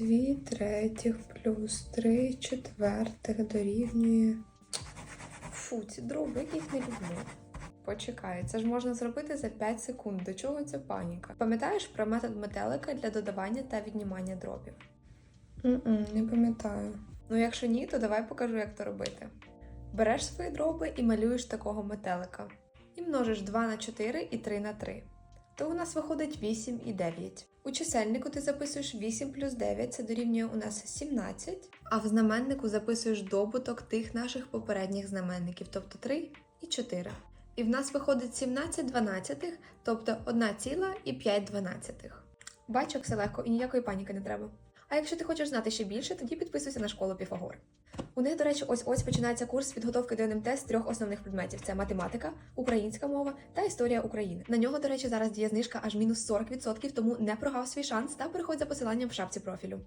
2 третіх плюс 3 четвертих дорівнює. Фу, ці дроби, їх не люблю. Почекай, це ж можна зробити за 5 секунд. До чого ця паніка? Пам'ятаєш про метод метелика для додавання та віднімання дробів? м не пам'ятаю. Ну, якщо ні, то давай покажу, як то робити. Береш свої дроби і малюєш такого метелика. І множиш 2 на 4 і 3 на 3. То у нас виходить 8 і 9. У чисельнику ти записуєш 8 плюс 9, це дорівнює у нас 17. А в знаменнику записуєш добуток тих наших попередніх знаменників, тобто 3 і 4. І в нас виходить 17 дванадцятих, тобто 1 ціла і 5 дванадцятих. Бачу, все легко і ніякої паніки не треба. А якщо ти хочеш знати ще більше, тоді підписуйся на школу Піфагор. У них, до речі, ось ось починається курс підготовки до НМТ з трьох основних предметів: це математика, українська мова та історія України. На нього, до речі, зараз діє знижка аж мінус 40%, тому не прогав свій шанс та переходь за посиланням в шапці профілю.